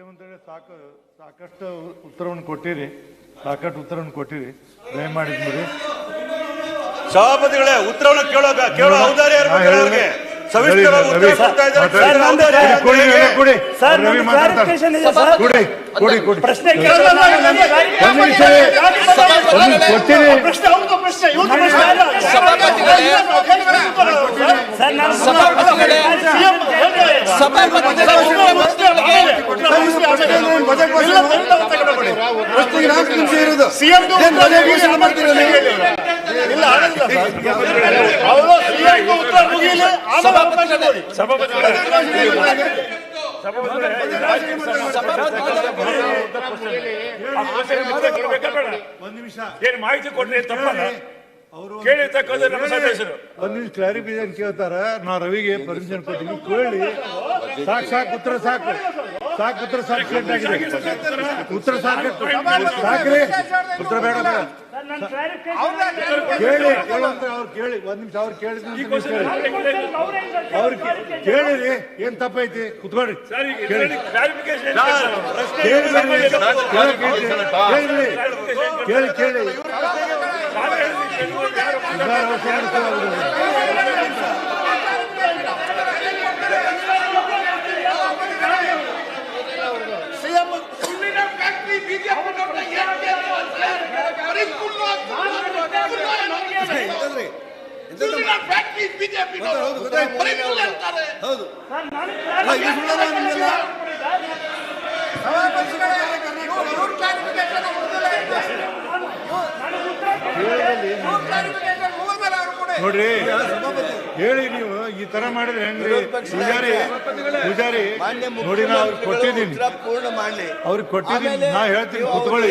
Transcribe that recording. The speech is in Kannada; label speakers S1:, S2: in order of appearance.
S1: ಮುಖ್ಯಮಂತ್ರಿ ಸಾಕು ಸಾಕಷ್ಟು ಉತ್ತರವನ್ನು ಕೊಟ್ಟಿರಿ ಸಾಕಷ್ಟು ಉತ್ತರವನ್ನು ಕೊಟ್ಟಿರಿ ದಯಮಾಡಿ ಬಿಡಿ
S2: ಸಭಾಪತಿಗಳೇ ಉತ್ತರವನ್ನು ಕೇಳೋ ಕೇಳೋ ಔದಾರ್ಯ ಇರ್ಬೇಕು ಅವ್ರಿಗೆ ಸವಿಸ್ತರವಾಗಿ ಉತ್ತರ
S1: ರವಿ,
S2: ಕೊಡ್ತಾ ಇದ್ದಾರೆ
S1: ಮಾತಾಡಿ.
S2: ಕೇಳೋ ಔದಾರ್ಯ
S1: ಕೊಡಿ, ಕೊಡಿ, ಕೊಡಿ.
S3: ಸರ್
S1: ರವಿ
S3: ನನ್ನ
S1: ಮಾತಾಡ್ತಾರೆ.
S3: ಕ್ಲಾರಿಫಿಕೇಶನ್ ಇದೆ ಸರ್
S1: ಕೊಡಿ ಕೊಡಿ ಕೊಡಿ
S3: ಪ್ರಶ್ನೆ ಕೇಳಲ್ಲ ನನ್ನ
S1: ಒಂದು
S3: clarification
S1: ನಿಮಿಷ
S3: ಇದೆ.
S1: ಒಂದು ಕೊಟ್ಟಿರಿ
S3: ಪ್ರಶ್ನೆ ಅವ್ರ್ದು ಪ್ರಶ್ನೆ ಇವ್ರ್ದು ಪ್ರಶ್ನೆ ಅಲ್ಲ. ಸರ್ ನಾನು CM ಹೇಳ್ತಾರೆ.
S1: ಒಂದು ನಿಮಿಷ
S4: ಏನ್ ಮಾಹಿತಿ ಕೊಟ್ರೆ ತಪ್ಪಲ್ಲ
S1: ಅವರು
S4: ಕೇಳಿರ್ತಕ್ಕಂಥ ನಮ್ಮ ಸದಸ್ಯರು
S1: ಒಂದು ನಿಮಿಷ ಕ್ಲಾರಿಫಿಕೇಶನ್ ಕೇಳ್ತಾರ ನಾ ರವಿಗೆ ಪರ್ಮಿಷನ್ ಕೊಟ್ಟಿದ್ದೀನಿ ಕೇಳಿ ಸಾಕು ಸಾಕು ಉತ್ತರ ಸಾಕು ಸಾಕು ಉತ್ತರ ಸಾಕು ಉತ್ತರ ಸಾಕು ಸಾಕ್ರಿ ಉತ್ತರ ಬೇಡ ಬೇಡ. ಕೇಳಿ ಕೇಳುವಂತ ಅವ್ರು ಕೇಳಿ. ಒಂದ್ ನಿಮಿಷ ಅವ್ರು ಕೇಳಿದ ಕೇಳಿ. ಅವ್ರು ಕೇಳಿರಿ ಏನ್ ತಪ್ಪೈತಿ ಕುತ್ಕೊಳ್ರಿ ಕೇಳಿ. ಕೇಳಿ ಕೇಳಿ ಕೇಳಿ. ಕೇಳಿ ನೋಡ್ರಿ ಹೇಳಿ ನೀವು ಈ ತರ ಮಾಡಿದ್ರೆ ಹೆಂಗ್ರಿ? ಪೂಜಾರಿ ಪೂಜಾರಿ ನೋಡಿ ನಾ ಅವ್ರಿಗೆ ಕೊಟ್ಟಿದ್ದೀನಿ.
S5: ಪೂರ್ಣ ಮಾಡಲಿ
S1: ಅವ್ರಿಗೆ ಕೊಟ್ಟಿದ್ದೀನಿ ನಾ ಹೇಳ್ತೀನಿ ಕುತ್ಕೊಳ್ಳಿ.